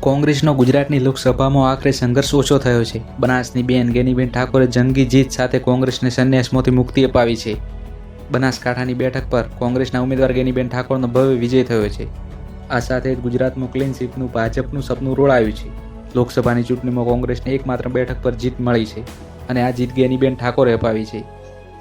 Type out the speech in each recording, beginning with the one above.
કોંગ્રેસનો ગુજરાતની લોકસભામાં આખરે સંઘર્ષ ઓછો થયો છે. બનાસની બેન ગેનીબેન ઠાકોરે જંગી જીત સાથે કોંગ્રેસને સંન્યાસમાંથી મુક્તિ અપાવી છે. બનાસકાંઠાની બેઠક પર કોંગ્રેસના ઉમેદવાર ગેનીબેન ઠાકોરનો ભવ્ય વિજય થયો છે. આ સાથે જ ગુજરાતમાં ક્લીન સ્વીપનું ભાજપનું સપનું રોળાયું છે. લોકસભાની ચૂંટણીમાં કોંગ્રેસને એકમાત્ર બેઠક પર જીત મળી છે અને આ જીત ગેનીબેન ઠાકોરે અપાવી છે.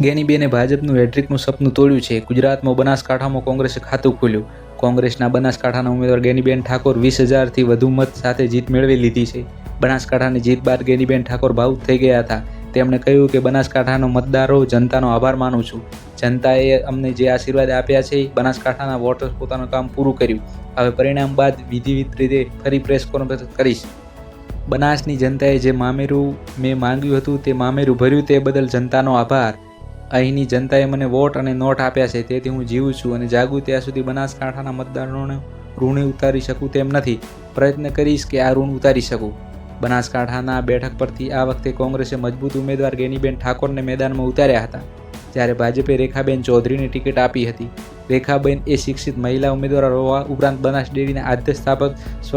ગેનીબેને ભાજપનું હેડ્રિકનું સપનું તોડ્યું છે. ગુજરાતમાં બનાસકાંઠામાં કોંગ્રેસે ખાતું ખોલ્યું. કોંગ્રેસના બનાસકાંઠાના ઉમેદવાર ગેનીબેન ઠાકોર વીસ હજારથી વધુ મત સાથે જીત મેળવી લીધી છે. બનાસકાંઠાની જીત બાદ ગેનીબેન ઠાકોર ભાવુક થઈ ગયા હતા. તેમણે કહ્યું કે બનાસકાંઠાનો મતદારો જનતાનો આભાર માનું છું. જનતાએ અમને જે આશીર્વાદ આપ્યા છે બનાસકાંઠાના વોટર્સ પોતાનું કામ પૂરું કર્યું. હવે પરિણામ બાદ વિધિવિધ રીતે ફરી પ્રેસ કોન્ફરન્સ કરીશ. બનાસની જનતાએ જે મામેરું મેં માંગ્યું હતું, તે મામેરું ભર્યું, તે બદલ જનતાનો આભાર. અહીંની જનતાએ મને વોટ અને નોટ આપ્યા છે, તેથી હું જીવું છું અને જાગું ત્યાં સુધી બનાસકાંઠાના મતદારોને ઋણે ઉતારી શકું તેમ નથી. પ્રયત્ન કરીશ કે આ ઋણ ઉતારી શકું. બનાસકાંઠાના બેઠક પરથી આ વખતે કોંગ્રેસે મજબૂત ઉમેદવાર ગેનીબેન ઠાકોરને મેદાનમાં ઉતાર્યા હતા, જ્યારે ભાજપે રેખાબેન ચૌધરીની ટિકિટ આપી હતી. રેખાબેન એ શિક્ષિત મહિલા ઉમેદવાર હોવા ઉપરાંત બનાસ ડેરીના આદ્ય સ્થાપક સ્વ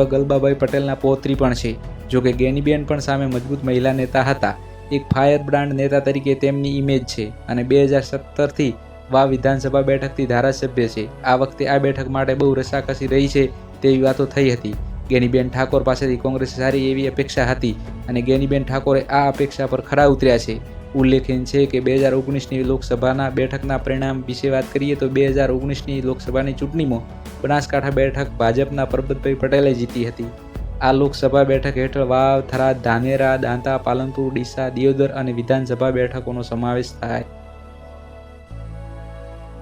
પટેલના પૌત્રી પણ છે, જોકે ગેનીબેન પણ સામે મજબૂત મહિલા નેતા હતા. એક ફાયર બ્રાન્ડ નેતા તરીકે તેમની ઇમેજ છે અને બે હજાર સત્તરથી વા વિધાનસભા બેઠકથી ધારાસભ્ય છે. આ વખતે આ બેઠક માટે બહુ રસાકસી રહી છે તેવી વાતો થઈ હતી. ગેનીબેન ઠાકોર પાસેથી કોંગ્રેસે સારી એવી અપેક્ષા હતી અને ગેનીબેન ઠાકોરે આ અપેક્ષા પર ખરા ઉતર્યા છે. ઉલ્લેખનીય છે કે બે હજાર ઓગણીસની લોકસભાના બેઠકના પરિણામ વિશે વાત કરીએ તો બે હજાર ઓગણીસની લોકસભાની ચૂંટણીમાં બનાસકાંઠા બેઠક ભાજપના પરબતભાઈ પટેલે જીતી હતી. આ લોકસભા બેઠક હેઠળ વાવ, થરાદ, ધાનેરા, દાંતા, પાલનપુર, ડીસા, દિયોદર અને વિધાનસભા બેઠકોનો સમાવેશ થાય.